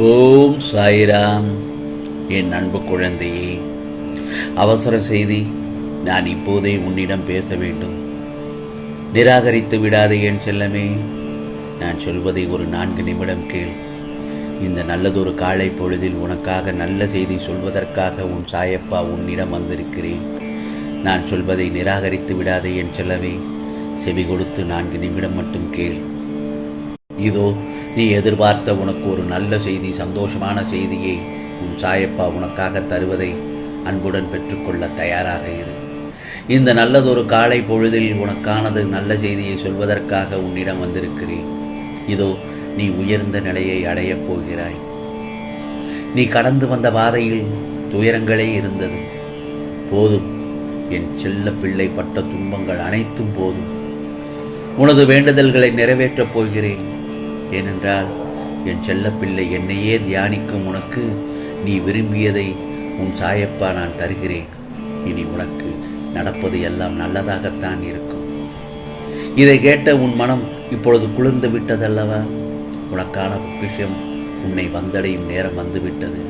ஓம் சாய்ராம். என் அன்பு குழந்தையே அவசர செய்தி நான் இப்போதே உன்னிடம் பேச வேண்டும். நிராகரித்து விடாதே என் செல்லமே நான் சொல்வதை ஒரு நான்கு நிமிடம் கேள். இந்த நல்லதொரு காலை பொழுதில் உனக்காக நல்ல செய்தி சொல்வதற்காக உன் சாயப்பா உன்னிடம் வந்திருக்கிறேன். நான் சொல்வதை நிராகரித்து விடாதே என் செல்லவே செவி கொடுத்து நான்கு நிமிடம் மட்டும் கேள். இதோ நீ எதிர்பார்த்த உனக்கு ஒரு நல்ல செய்தி சந்தோஷமான செய்தியை உன் சாயப்பா உனக்காக தருவதை அன்புடன் பெற்றுக்கொள்ள தயாராக இரு. இந்த நல்லதொரு காலை பொழுதில் உனக்கானது நல்ல செய்தியை சொல்வதற்காக உன்னிடம் வந்திருக்கிறேன். இதோ நீ உயர்ந்த நிலையை அடையப் போகிறாய். நீ கடந்து வந்த பாதையில் துயரங்களே இருந்தது. போதும் என் செல்ல பிள்ளை பட்ட துன்பங்கள் அனைத்தும் போதும். உனது வேண்டுதல்களை நிறைவேற்றப் போகிறேன். ஏனென்றால் என் செல்லப்பிள்ளை என்னையே தியானிக்கும் உனக்கு நீ விரும்பியதை உன் சாயப்பா நான் தருகிறேன். இனி உனக்கு நடப்பது எல்லாம் நல்லதாகத்தான் இருக்கும். இதை கேட்ட உன் மனம் இப்பொழுது குளிர்ந்து விட்டதல்லவா? உனக்கான பொக்கிஷம் உன்னை வந்தடையும் நேரம் வந்துவிட்டது.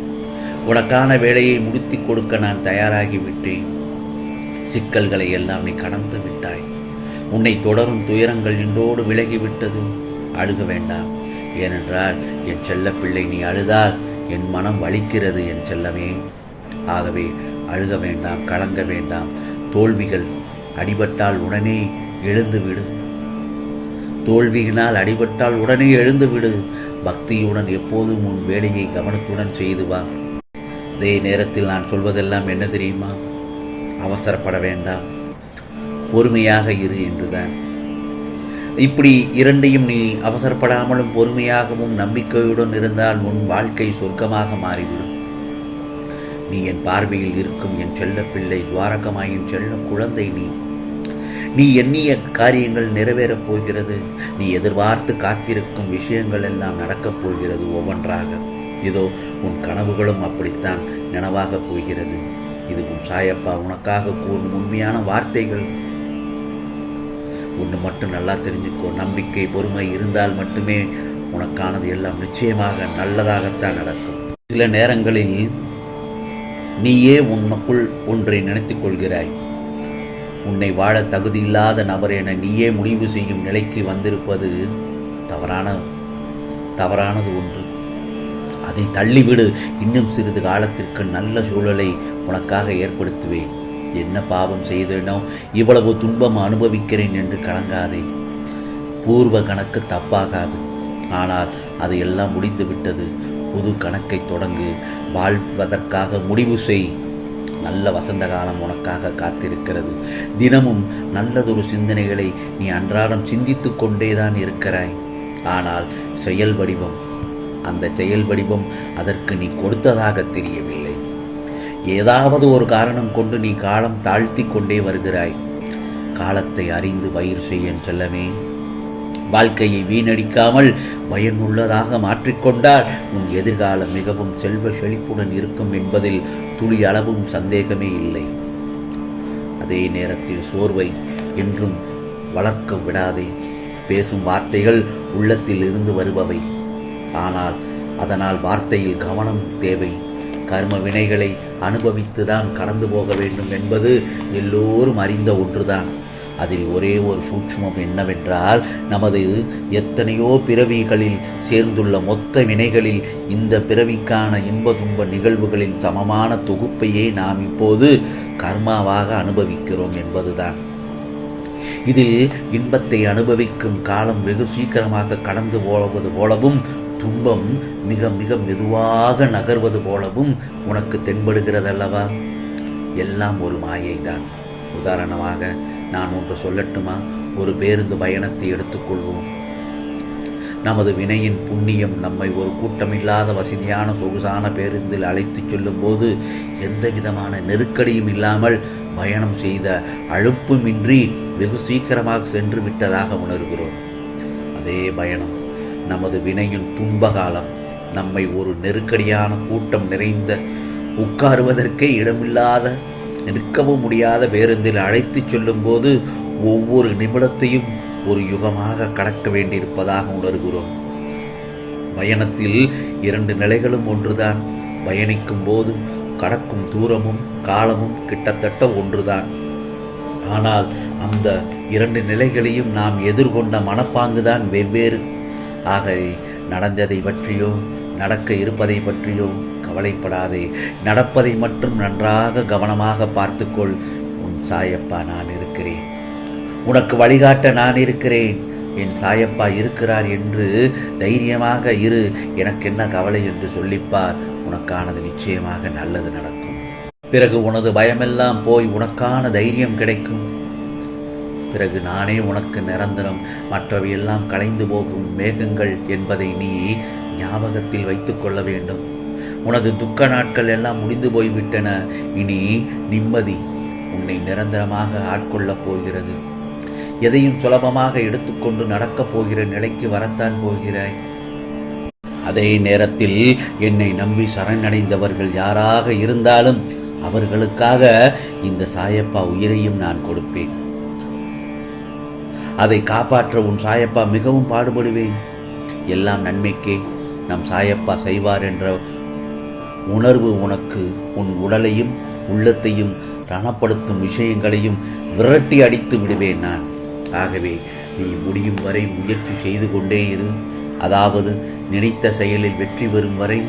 உனக்கான வேலையை முடித்து கொடுக்க நான் தயாராகி விட்டேன். சிக்கல்களை எல்லாம் நீ கடந்து விட்டாய். உன்னை தொடரும் துயரங்கள் இன்றோடு விலகிவிட்டது அழுக வேண்டாம். ஏனென்றால் என் செல்ல பிள்ளை நீ அழுதால் என் மனம் வலிக்கிறது என் செல்லமே. ஆகவே அழுக வேண்டாம் கலங்க வேண்டாம். தோல்விகள் அடிபட்டால் உடனே எழுந்து விடு. தோல்வியினால் அடிபட்டால் உடனே எழுந்து விடு. பக்தியுடன் எப்போதும் உன் வேலையை கவனத்துடன் செய்து வா. அதே நேரத்தில் நான் சொல்வதெல்லாம் என்ன தெரியுமா? அவசரப்பட வேண்டாம். பொறுமையாக இரு என்றுதான். இப்படி இரண்டையும் நீ அவசரப்படாமலும் பொறுமையாகவும் நம்பிக்கையுடன் இருந்தால் உன் வாழ்க்கை சொர்க்கமாக மாறிவிடும். நீ என் பார்வையில் இருக்கும் என் செல்ல பிள்ளை துவாரகமாயின் செல்ல குழந்தை நீ. நீ எண்ணிய காரியங்கள் நிறைவேறப் போகிறது. நீ எதிர்பார்த்து காத்திருக்கும் விஷயங்கள் எல்லாம் நடக்கப் போகிறது ஒவ்வொன்றாக. இதோ உன் கனவுகளும் அப்படித்தான் நனவாகப் போகிறது. இது உன் சாயப்பா உனக்காக கூறும் உண்மையான வார்த்தைகள். ஒன்று மட்டும் நல்லா தெரிஞ்சுக்கோ. நம்பிக்கை பொறுமை இருந்தால் மட்டுமே உனக்கானது எல்லாம் நிச்சயமாக நல்லதாகத்தான் நடக்கும். சில நேரங்களில் நீயே உன்னுக்குள் ஒன்றை நினைத்துக் கொள்கிறாய். உன்னை வாழ தகுதியில்லாத நபர் என நீயே முடிவு செய்யும் நிலைக்கு வந்திருப்பது தவறான தவறானது ஒன்று. அதை தள்ளிவிடு. இன்னும் சிறிது காலத்திற்கு நல்ல சூழலை உனக்காக ஏற்படுத்துவேன். என்ன பாவம் செய்தேனோ இவ்வளவு துன்பம் அனுபவிக்கிறேன் என்று கலங்காதே. பூர்வ கணக்கு தப்பாகாது. ஆனால் அது எல்லாம் முடிந்து விட்டது. புது கணக்கை தொடங்கு. வாழ்வதற்காக முடிவு செய். நல்ல வசந்த காலம் உனக்காக காத்திருக்கிறது. தினமும் நல்லதொரு சிந்தனைகளை நீ அன்றாடம் சிந்தித்து கொண்டேதான் இருக்கிறாய். ஆனால் செயல் வடிவம் அந்த செயல் வடிவம் அதற்கு நீ கொடுத்ததாக தெரியவில்லை. ஏதாவது ஒரு காரணம் கொண்டு நீ காலம் தாழ்த்தி கொண்டே வருகிறாய். காலத்தை அறிந்து பயிர் செய்ய செல்லமே. வாழ்க்கையை வீணடிக்காமல் பயனுள்ளதாக மாற்றிக்கொண்டால் உன் எதிர்காலம் மிகவும் செல்வ செழிப்புடன் இருக்கும் என்பதில் துளி அளவும் சந்தேகமே இல்லை. அதே நேரத்தில் சோர்வை என்றும் வளர்க்க விடாதே. பேசும் வார்த்தைகள் உள்ளத்தில் இருந்து வருபவை. ஆனால் அதனால் வார்த்தையில் கவனம் தேவை. கர்ம வினைகளை அனுபவித்துதான் கடந்து போக வேண்டும் என்பது எல்லோரும் அறிந்த ஒன்றுதான். அதில் ஒரே ஒரு சூட்சுமம் என்னவென்றால் நமது எத்தனையோ பிறவிகளில் சேர்ந்துள்ள மொத்த வினைகளில் இந்த பிறவிக்கான இன்ப துன்ப நிகழ்வுகளின் சமமான தொகுப்பையே நாம் இப்போது கர்மாவாக அனுபவிக்கிறோம் என்பதுதான். இதில் இன்பத்தை அனுபவிக்கும் காலம் வெகு சீக்கிரமாக கடந்து போவது போலவும் துன்பம் மிக மிக மெதுவாக நகர்வது போலவும் உனக்கு தென்படுகிறதல்லவா? எல்லாம் ஒரு மாயைதான். உதாரணமாக நான் ஒன்று சொல்லட்டுமா? ஒரு பேருந்து பயணத்தை எடுத்துக்கொள்வோம். நமது வினையின் புண்ணியம் நம்மை ஒரு கூட்டமில்லாத வசதியான சொகுசான பேருந்தில் அழைத்துச் செல்லும்போது எந்த விதமான நெருக்கடியும் இல்லாமல் பயணம் செய்த அழுப்புமின்றி வெகு சீக்கிரமாக சென்று விட்டதாக உணர்கிறோம். அதே பயணம் நமது வினையின் துன்பகாலம். நம்மை ஒரு நெருக்கடியான கூட்டம் நிறைந்த உட்காருவதற்கே இடமில்லாத நிற்கவும் முடியாத பேருந்தில் அழைத்துச் செல்லும்போது ஒவ்வொரு நிமிடத்தையும் ஒரு யுகமாக கடக்க வேண்டியிருப்பதாக உணர்கிறோம். பயணத்தில் இரண்டு நிலைகளும் ஒன்றுதான். பயணிக்கும் போது கடக்கும் தூரமும் காலமும் கிட்டத்தட்ட ஒன்றுதான். ஆனால் அந்த இரண்டு நிலைகளையும் நாம் எதிர்கொண்ட மனப்பாங்குதான் வெவ்வேறு. ஆகவே நடந்ததை பற்றியோ நடக்க இருப்பதை பற்றியோ கவலைப்படாதே. நடப்பதை மட்டும் நன்றாக கவனமாக பார்த்துக்கொள். உன் சாயப்பா நான் இருக்கிறேன். உனக்கு வழிகாட்ட நான் இருக்கிறேன். என் சாயப்பா இருக்கிறார் என்று தைரியமாக இரு. எனக்கு என்ன கவலை என்று சொல்லிப்பார். உனக்கானது நிச்சயமாக நல்லது நடக்கும். பிறகு உனது பயமெல்லாம் போய் உனக்கான தைரியம் கிடைக்கும். பிறகு நானே உனக்கு நிரந்தரம். மற்றவையெல்லாம் கலைந்து போகும் மேகங்கள் என்பதை நீ ஞாபகத்தில் வைத்துக் கொள்ள வேண்டும். உனது துக்க நாட்கள் எல்லாம் முடிந்து போய்விட்டன. இனி நிம்மதி உன்னை நிரந்தரமாக ஆட்கொள்ளப் போகிறது. எதையும் சுலபமாக எடுத்துக்கொண்டு நடக்கப் போகிற நிலைக்கு வரத்தான் போகிறாய். அதே நேரத்தில் என்னை நம்பி சரணடைந்தவர்கள் யாராக இருந்தாலும் அவர்களுக்காக இந்த சாயப்பா உயிரையும் நான் கொடுப்பேன். அதை காப்பாற்ற உன் சாயப்பா மிகவும் பாடுபடுவேன். எல்லாம் நன்மைக்கே நம் சாயப்பா செய்வார் என்ற உணர்வு உனக்கு உன் உடலையும் உள்ளத்தையும் ரணப்படுத்தும் விஷயங்களையும் விரட்டி அடித்து விடுவேன் நான். ஆகவே நீ முடியும் வரை முயற்சி செய்து கொண்டே இரு. அதாவது நினைத்த செயலில் வெற்றி பெறும் வரை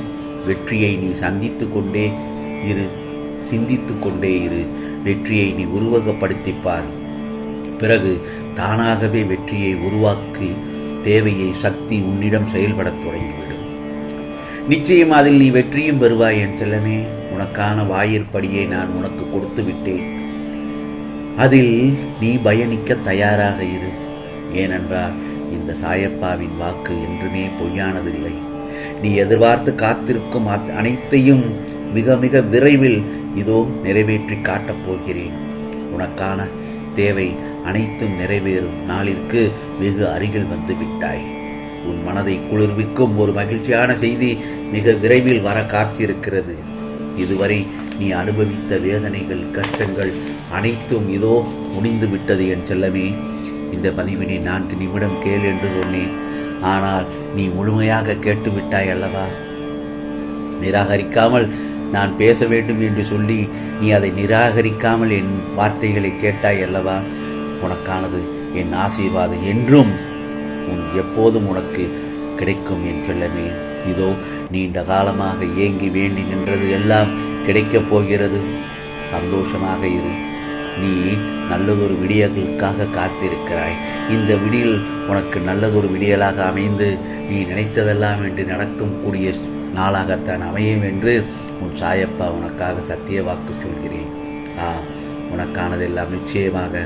வெற்றியை நீ சந்தித்து கொண்டே இரு சிந்தித்து கொண்டே இரு. வெற்றியை நீ உருவகப்படுத்திப்பார் பிறகு தானாகவே வெற்றியை உருவாக்கி தேவையை சக்தி உன்னிடம் செயல்படத் தொடங்கிவிடும். நிச்சயம் அதில் நீ வெற்றியும் பெறுவாய் என் செல்லமே. உனக்கான வாயிற்படியை நான் உனக்கு கொடுத்து விட்டேன். அதில் நீ பயணிக்க தயாராக இரு. ஏனென்றால் இந்த சாயப்பாவின் வாக்கு என்றுமே பொய்யானதில்லை. நீ எதிர்பார்த்து காத்திருக்கும் அனைத்தையும் மிக மிக விரைவில் இதோ நிறைவேற்றி காட்டப் போகிறேன். உனக்கான தேவை அனைத்தும் நிறைவேறும் நாளிற்கு வெகு அருகில் வந்து விட்டாய். உன் மனதை குளிர்விக்கும் ஒரு மகிழ்ச்சியான செய்தி மிக விரைவில் வர காத்திருக்கிறது. இதுவரை நீ அனுபவித்த வேதனைகள் கஷ்டங்கள் அனைத்தும் இதோ முடிந்து விட்டது என் செல்லமே. இந்த பதிவினை நான்கு நிமிடம் கேள் என்று சொன்னேன். ஆனால் நீ முழுமையாக கேட்டுவிட்டாய் அல்லவா? நிராகரிக்காமல் நான் பேச வேண்டும் என்று சொல்லி நீ அதை நிராகரிக்காமல் என் வார்த்தைகளை கேட்டாய் அல்லவா? உனக்கானது என் ஆசீர்வாதம் என்றும் உன் எப்போதும் உனக்கு கிடைக்கும் என் செல்லமே. இதோ நீண்ட காலமாக ஏங்கி வேண்டி நின்றது எல்லாம் கிடைக்கப் போகிறது. சந்தோஷமாக இரு. நீ நல்லதொரு விடியலுக்காக காத்திருக்கிறாய். இந்த விடியல் உனக்கு நல்லதொரு விடியலாக அமைந்து நீ நினைத்ததெல்லாம் என்று நடக்கும் கூடிய நாளாகத்தான் அமையும் என்று உன் சாயப்பா உனக்காக சத்திய வாக்கு சொல்கிறேன். ஆ உனக்கானதெல்லாம் நிச்சயமாக